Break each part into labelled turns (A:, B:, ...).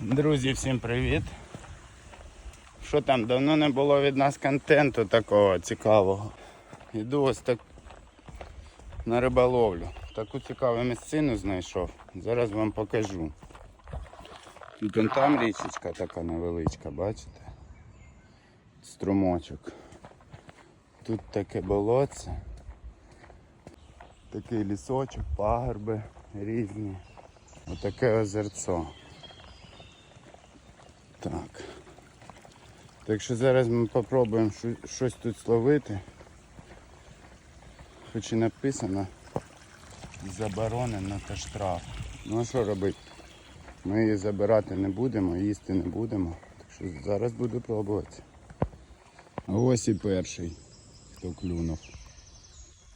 A: Друзі, всім привіт. Що там, давно не було від нас контенту такого цікавого. Іду ось так на риболовлю. Таку цікаву місцину знайшов. Зараз вам покажу. Тут там річечка така невеличка, бачите? Струмочок. Тут таке болотце. Такий лісочок, пагорби різні. Отаке озерцо. Так. Так що зараз ми спробуємо щось- тут словити. Хоч і написано заборонено та штраф. Ну а що робити? Ми її забирати не будемо, їсти не будемо. Так що зараз буду пробувати. Ось і перший, хто клюнув.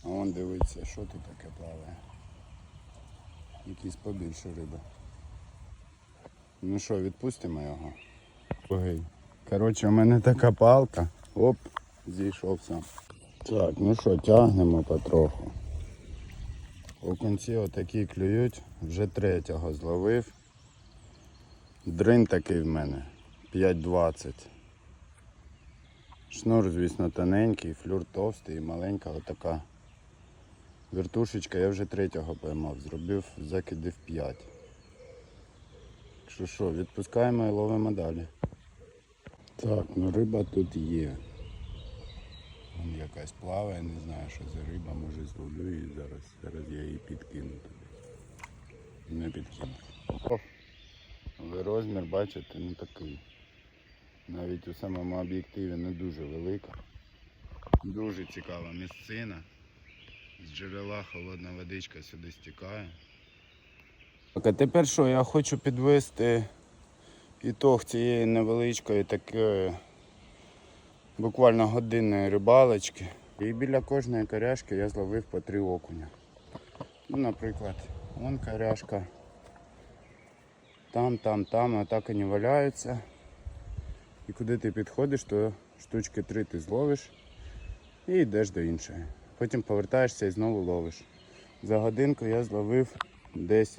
A: А вон дивиться, що тут таке плаває. Якісь побільше риби. Ну що, відпустимо його? Окей. Коротше, у мене така палка. Оп, зійшов сам. Так, ну що, тягнемо потроху. Окунці отакі клюють, вже третього зловив. Дрин такий в мене. 5,20. Шнур, звісно, тоненький, флюр товстий і маленька отака. Вертушечка я вже третього поймав, зробив закиди в 5. Що що, відпускаємо і ловимо далі. Так, ну риба тут є. Вон якась плаває, не знаю, що за риба, може зловлю її зараз. Зараз я її підкину туди. Не підкину. Але розмір, бачите, ну такий. Навіть у самому об'єктиві не дуже велика. Дуже цікава місцина. З джерела холодна водичка сюди стікає. Так, а тепер що, я хочу підвести ітог цієї невеличкої такої буквально годинної рибалочки. І біля кожної коряшки я зловив по три окуня. Ну, наприклад, вон коряшка. Там, там, там, а так вони валяються. І куди ти підходиш, то штучки три ти зловиш і йдеш до іншої. Потім повертаєшся і знову ловиш. За годинку я зловив десь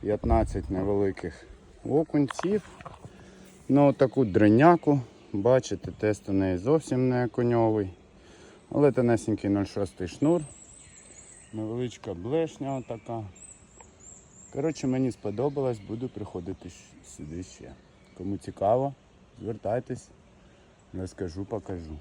A: 15 невеликих окунців. Ну, таку дреняку, Бачите, тест у неї зовсім не коньовий. Але тонесенький 0,6 шнур. Невеличка блешня отака. Коротше, мені сподобалось, буду приходити сюди ще. Кому цікаво, звертайтесь, розкажу, покажу.